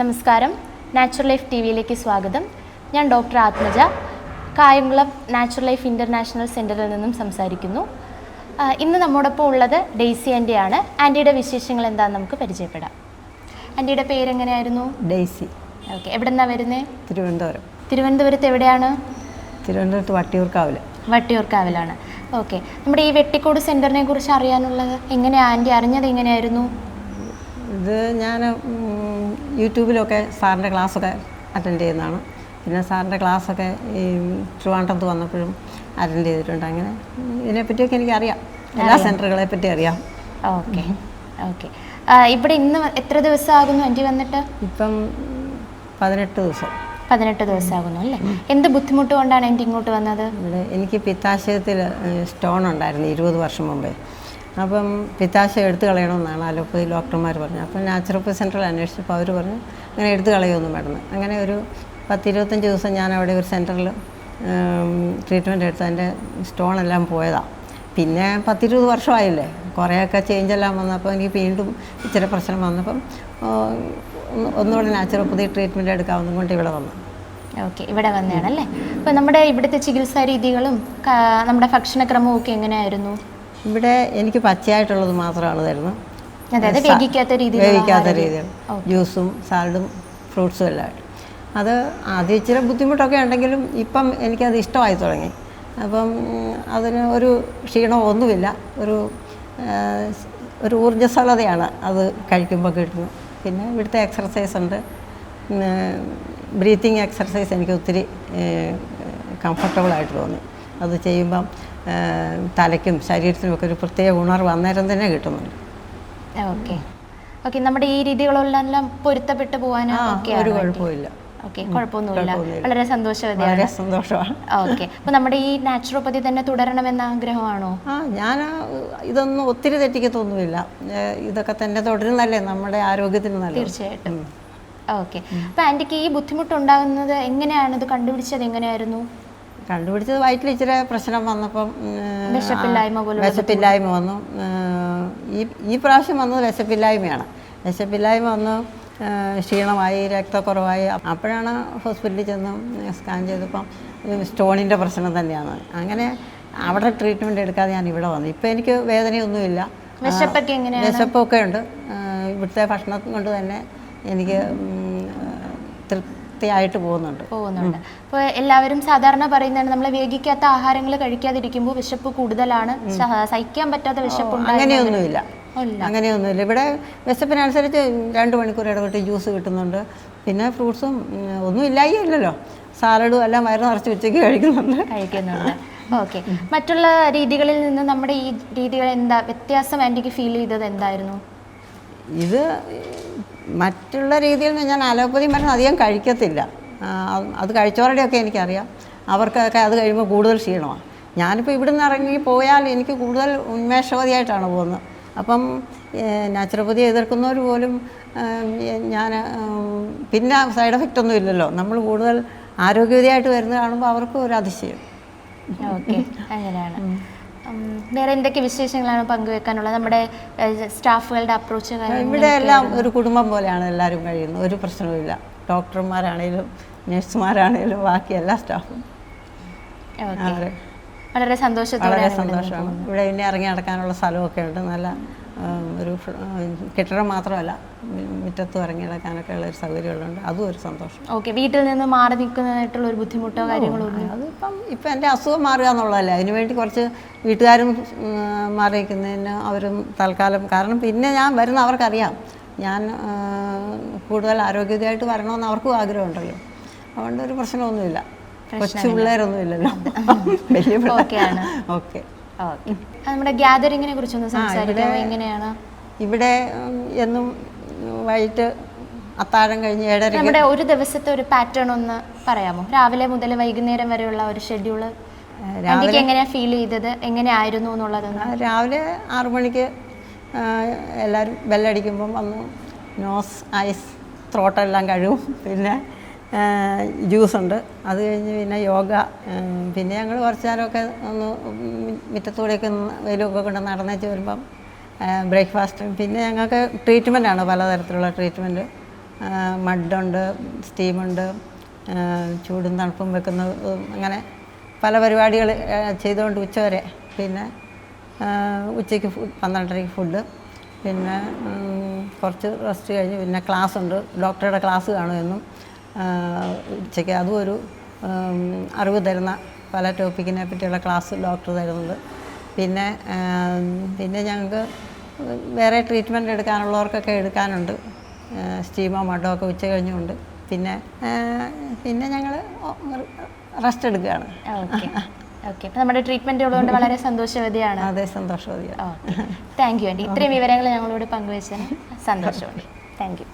നമസ്കാരം. Natural life T വിയിലേക്ക് സ്വാഗതം. ഞാൻ doctor Athmaja Kayamkulam natural life international സെന്ററിൽ നിന്നും സംസാരിക്കുന്നു. ഇന്ന് നമ്മോടൊപ്പം ഉള്ളത് ഡെയ്സി ആന്റിയാണ് ആന്റിയുടെ വിശേഷങ്ങൾ എന്താണെന്ന് നമുക്ക് പരിചയപ്പെടാം. ആന്റിയുടെ പേരെങ്ങനെയായിരുന്നു? ഡെയ്സി. ഓക്കെ എവിടെ നിന്നാണ് വരുന്നത് തിരുവനന്തപുരം. തിരുവനന്തപുരത്ത് എവിടെയാണ്? തിരുവനന്തപുരത്ത് വട്ടിയൂർക്കാവിൽ വട്ടിയൂർക്കാവിലാണ്. ഓക്കെ നമ്മുടെ ഈ വെട്ടിക്കോട് സെന്ററിനെ കുറിച്ച് അറിയാനുള്ളത് എങ്ങനെയാണ് ആന്റി അറിഞ്ഞത് എങ്ങനെയായിരുന്നു? ഇത് ഞാൻ യൂട്യൂബിലൊക്കെ സാറിന്റെ ക്ലാസ്സൊക്കെ അറ്റൻഡ് ചെയ്യുന്നതാണ്. പിന്നെ സാറിന്റെ ക്ലാസ്സൊക്കെ ഈ ട്രിവാൻഡ്രത്ത് വന്നപ്പോഴും അറ്റൻഡ് ചെയ്തിട്ടുണ്ട്. അങ്ങനെ ഇതിനെപ്പറ്റിയൊക്കെ എനിക്കറിയാം. എല്ലാ സെന്ററുകളെ പറ്റി അറിയാം. ഓക്കെ. ഓക്കെ. ഇവിടെ ഇന്ന് എത്ര ദിവസം ആകുന്നു ആന്റി വന്നിട്ട്? ഇപ്പം പതിനെട്ട് ദിവസം. പതിനെട്ട് ദിവസമാകുന്നു അല്ലേ? എന്ത് ബുദ്ധിമുട്ട് കൊണ്ടാണ് എന്റെ ഇങ്ങോട്ട് വന്നത്? ഇവിടെ എനിക്ക് പിത്താശയത്തിൽ സ്റ്റോൺ ഉണ്ടായിരുന്നു ഇരുപത് വർഷം മുമ്പേ. അപ്പം പിത്താശയം എടുത്തു കളയണമെന്നാണ് അലോപ്പതി ഡോക്ടർമാർ പറഞ്ഞത്. അപ്പം നാച്ചുറോപ്പതി സെന്ററിൽ അന്വേഷിച്ചപ്പോൾ അവർ പറഞ്ഞു അങ്ങനെ എടുത്തു കളയൊന്നും വേണമെന്ന് അങ്ങനെ ഒരു പത്തിരുപത്തഞ്ച് ദിവസം ഞാൻ അവിടെ ഒരു സെന്ററിൽ ട്രീറ്റ്മെന്റ് എടുത്ത് അതിന്റെ സ്റ്റോൺ എല്ലാം പോയതാണ് പിന്നെ പത്തിരുപത് വർഷമായില്ലേ? കുറേയൊക്കെ ചേഞ്ച് എല്ലാം വന്നപ്പോൾ എനിക്ക് വീണ്ടും ഇച്ചിരി പ്രശ്നം വന്നപ്പം ഒന്ന് ഒന്നുകൂടെ നാച്ചുറോപ്പതി ട്രീറ്റ്മെന്റ് എടുക്കാവുന്നതും കൊണ്ട് ഇവിടെ വന്നു. ഓക്കെ ഇവിടെ വന്നതാണല്ലേ? അപ്പോൾ നമ്മുടെ ഇവിടുത്തെ ചികിത്സാ രീതികളും നമ്മുടെ ഭക്ഷണക്രമവും ഒക്കെ എങ്ങനെയായിരുന്നു? ഇവിടെ എനിക്ക് പച്ചയായിട്ടുള്ളത് മാത്രമാണ് തരുന്നത് അതായത് വേഗിക്കാത്ത രീതിയിൽ വേവിക്കാത്ത രീതിയിൽ ജ്യൂസും സാലഡും ഫ്രൂട്ട്സും എല്ലാം. അത് ആദ്യം ഇച്ചിരി ബുദ്ധിമുട്ടൊക്കെ ഉണ്ടെങ്കിലും ഇപ്പം എനിക്കത് ഇഷ്ടമായി തുടങ്ങി. അപ്പം അതിന് ഒരു ക്ഷീണമൊന്നുമില്ല ഒരു ഒരു ഊർജസ്വലതയാണ് അത് കഴിക്കുമ്പോൾ കിട്ടുന്നത്. പിന്നെ ഇവിടുത്തെ എക്സർസൈസ് ഉണ്ട്. ബ്രീത്തിങ് എക്സർസൈസ് എനിക്ക് ഒത്തിരി കംഫർട്ടബിളായിട്ട് തോന്നി. അത് ചെയ്യുമ്പം തലയ്ക്കും ശരീരത്തിനും ഒക്കെ ഒരു പ്രത്യേക ഉണർവ് അന്നേരം തന്നെ കിട്ടുന്നുണ്ട്. ഓക്കെ. ഓക്കെ നമ്മുടെ ഈ രീതികളെല്ലാം പൊരുത്തപ്പെട്ട് പോകാനും ഒരു കുഴപ്പമില്ല. ഓക്കെ കുഴപ്പമൊന്നുമില്ല. കുഴപ്പമൊന്നുമില്ല. വളരെ സന്തോഷവതിയാണ്. വളരെ സന്തോഷമാണ്. ഓക്കെ അപ്പോൾ നമ്മുടെ ഈ നാച്ചുറോപ്പതി തന്നെ തുടരണമെന്ന ആഗ്രഹമാണോ? ആ ഞാൻ ഇതൊന്നും ഒത്തിരി തെറ്റിക്കത്തൊന്നുമില്ല ഇതൊക്കെ തന്നെ തുടരുന്നല്ലേ നമ്മുടെ ആരോഗ്യത്തിന് നല്ലത്. തീർച്ചയായിട്ടും. ഓക്കെ. അപ്പോൾ ആന്റിക്ക് ഈ ബുദ്ധിമുട്ടുണ്ടാകുന്നത് എങ്ങനെയാണ്? ഇത് കണ്ടുപിടിച്ചത് എങ്ങനെയായിരുന്നു? കണ്ടുപിടിച്ചത് വയറ്റിൽ ഇച്ചിരി പ്രശ്നം വന്നപ്പം വിശപ്പില്ലായ്മ പോലും വിശപ്പില്ലായ്മ വന്നു. ഈ ഈ പ്രാവശ്യം വന്നത് വിശപ്പില്ലായ്മയാണ്. വിശപ്പില്ലായ്മ വന്നു ക്ഷീണമായി രക്തക്കുറവായി. അപ്പോഴാണ് ഹോസ്പിറ്റലിൽ ചെന്ന് സ്കാൻ ചെയ്തപ്പം സ്റ്റോണിന്റെ പ്രശ്നം തന്നെയാണ്. അങ്ങനെ അവിടെ ട്രീറ്റ്മെന്റ് എടുക്കാതെ ഞാൻ ഇവിടെ വന്നു. ഇപ്പം എനിക്ക് വേദനയൊന്നുമില്ല. വിശപ്പൊക്കെ വിശപ്പൊക്കെ ഉണ്ട്. ഇവിടുത്തെ ഭക്ഷണം കൊണ്ട് തന്നെ എനിക്ക് തൃപ്തിയായിട്ട് പോകുന്നുണ്ട്. പോകുന്നുണ്ട്. അപ്പോൾ എല്ലാവരും സാധാരണ പറയുന്നതാണ് നമ്മൾ വേഗിക്കാത്ത ആഹാരങ്ങൾ കഴിക്കാതിരിക്കുമ്പോൾ വിശപ്പ് കൂടുതലാണ്. സഹ- സഹിക്കാൻ പറ്റാത്ത വിശപ്പ് അങ്ങനെയൊന്നുമില്ല. അങ്ങനെയൊന്നുമില്ല. ഇവിടെ വിശപ്പിനനുസരിച്ച് രണ്ട് മണിക്കൂർ ഇടവിട്ട് ജ്യൂസ് കിട്ടുന്നുണ്ട്. പിന്നെ ഫ്രൂട്ട്സും ഒന്നും ഇല്ലായി ഇല്ലല്ലോ സാലഡും എല്ലാം വയറ് നിറച്ച് ഉച്ചയ്ക്ക് കഴിക്കുന്നുണ്ട്. കഴിക്കുന്നുണ്ട്. ഓക്കെ. മറ്റുള്ള രീതികളിൽ നിന്ന് നമ്മുടെ ഈ രീതികൾ എന്താ വ്യത്യാസം ആന്റിക്ക് ഫീൽ ചെയ്തത് എന്തായിരുന്നു? ഇത് മറ്റുള്ള രീതിയിൽ നിന്ന് ഞാൻ അലോപ്പതി മരുന്ന് അധികം കഴിക്കത്തില്ല. അത് കഴിച്ചവരുടെയൊക്കെ എനിക്കറിയാം. അവർക്കൊക്കെ അത് കഴിയുമ്പോൾ കൂടുതൽ ക്ഷീണമാണ്. ഞാനിപ്പോൾ ഇവിടെ നിന്ന് ഇറങ്ങി പോയാൽ എനിക്ക് കൂടുതൽ ഉന്മേഷവതിയായിട്ടാണ് പോകുന്നത്. അപ്പം നാച്ചുറോപ്പതി എതിർക്കുന്നവർ പോലും ഞാൻ പിന്നെ സൈഡ് എഫക്റ്റ് ഒന്നും ഇല്ലല്ലോ. നമ്മൾ കൂടുതൽ ആരോഗ്യവതിയായിട്ട് വരുന്നത് കാണുമ്പോൾ അവർക്കും ഒരു അതിശയം. ഓക്കെ. അങ്ങനെയാണ്. വേറെ എന്തൊക്കെ വിശേഷങ്ങളാണ് പങ്കുവെക്കാനുള്ളത്? നമ്മുടെ സ്റ്റാഫുകളുടെ അപ്രോച്ച് ഇവിടെ എല്ലാം ഒരു കുടുംബം പോലെയാണ് എല്ലാവരും കഴിയുന്നത്. ഒരു പ്രശ്നവുമില്ല. ഡോക്ടർമാരാണേലും നഴ്സുമാരാണേലും ബാക്കി എല്ലാ സ്റ്റാഫും. വളരെ സന്തോഷത്തോടെ വളരെ സന്തോഷമാണ്. ഇവിടെ ഇനി ഇറങ്ങി നടക്കാനുള്ള സ്ഥലമൊക്കെ ഉണ്ട്. നല്ല ഒരു കെട്ടിടം മാത്രമല്ല മുറ്റത്തും ഇറങ്ങി നടക്കാനൊക്കെ ഉള്ള ഒരു സൗകര്യമുള്ളതുകൊണ്ട് അതും ഒരു സന്തോഷം. ഓക്കെ വീട്ടിൽ നിന്ന് മാറി നിൽക്കുന്നതായിട്ടുള്ള ഒരു ബുദ്ധിമുട്ടോ കാര്യങ്ങളോ അതിപ്പം ഇപ്പം എന്റെ അസുഖം മാറുക എന്നുള്ളതല്ല. അതിന് വേണ്ടി കുറച്ച് വീട്ടുകാരും മാറി നിൽക്കുന്നതിന് അവരും തൽക്കാലം കാരണം പിന്നെ ഞാൻ വരുന്ന അവർക്കറിയാം. ഞാൻ കൂടുതൽ ആരോഗ്യതയായിട്ട് വരണമെന്ന് അവർക്കും ആഗ്രഹമുണ്ടല്ലോ. അതുകൊണ്ട് ഒരു പ്രശ്നമൊന്നുമില്ല. കൊച്ചു പിള്ളേരൊന്നും ഇല്ലല്ലോ വലിയ ഓക്കെ. നമ്മുടെ ഗ്യാതറിങ്ങിനെ കുറിച്ചൊന്ന് സംസാരിക്കാം. എങ്ങനെയാണ്? ഇവിടെ എന്നും വൈകിട്ട് അത്താഴം കഴിഞ്ഞ് ഏഴര നമ്മുടെ ഒരു ദിവസത്തെ ഒരു പാറ്റേൺ ഒന്ന് പറയാമോ? രാവിലെ മുതൽ വൈകുന്നേരം വരെയുള്ള ഒരു ഷെഡ്യൂൾ എങ്ങനെയാ ഫീൽ ചെയ്തത്? എങ്ങനെയായിരുന്നു എന്നുള്ളത് രാവിലെ ആറു മണിക്ക് എല്ലാവരും ബെല്ലടിക്കുമ്പം വന്ന്. നോസ് ഐസ് ത്രോട്ടെല്ലാം കഴുകും. പിന്നെ ജ്യൂസ് ഉണ്ട്. അത് കഴിഞ്ഞ് പിന്നെ യോഗ. പിന്നെ ഞങ്ങൾ കുറച്ച് നേരമൊക്കെ ഒന്ന് മുറ്റത്തൂടെയൊക്കെ വെയിലൊക്കെ കൊണ്ട് നടന്നേച്ച് വരുമ്പം ബ്രേക്ക്ഫാസ്റ്റ് പിന്നെ ഞങ്ങൾക്ക് ട്രീറ്റ്മെന്റാണ് പലതരത്തിലുള്ള ട്രീറ്റ്മെന്റ് മഡുണ്ട് സ്റ്റീമുണ്ട് ചൂടും തണുപ്പും വെക്കുന്ന അങ്ങനെ പല പരിപാടികൾ ചെയ്തുകൊണ്ട് ഉച്ചവരെ. പിന്നെ ഉച്ചയ്ക്ക് പന്ത്രണ്ടരയ്ക്ക് ഫുഡ് പിന്നെ കുറച്ച് റെസ്റ്റ് കഴിഞ്ഞ് പിന്നെ ക്ലാസ് ഉണ്ട് ഡോക്ടറുടെ ക്ലാസ് കാണുമെന്നും. ഉച്ചയ്ക്ക് അതും ഒരു അറിവ് തരുന്ന പല ടോപ്പിക്കിനെ പറ്റിയുള്ള ക്ലാസ് ഡോക്ടർ തരുന്നുണ്ട്. പിന്നെ പിന്നെ ഞങ്ങൾക്ക് വേറെ ട്രീറ്റ്മെന്റ് എടുക്കാനുള്ളവർക്കൊക്കെ എടുക്കാനുണ്ട്. സ്റ്റീമോ മഡോ ഒക്കെ ഉച്ച കഴിഞ്ഞുണ്ട് പിന്നെ പിന്നെ ഞങ്ങൾ റെസ്റ്റ് എടുക്കുകയാണ്. ഓക്കെ. അപ്പം നമ്മുടെ ട്രീറ്റ്മെന്റ് ഉള്ളതുകൊണ്ട് വളരെ സന്തോഷവതിയാണ്. അതെ സന്തോഷവതിയാണ്. Thank you aunty. ഇത്രയും വിവരങ്ങൾ ഞങ്ങളോട് പങ്കുവച്ചതിന് സന്തോഷമുണ്ട്. Thank you.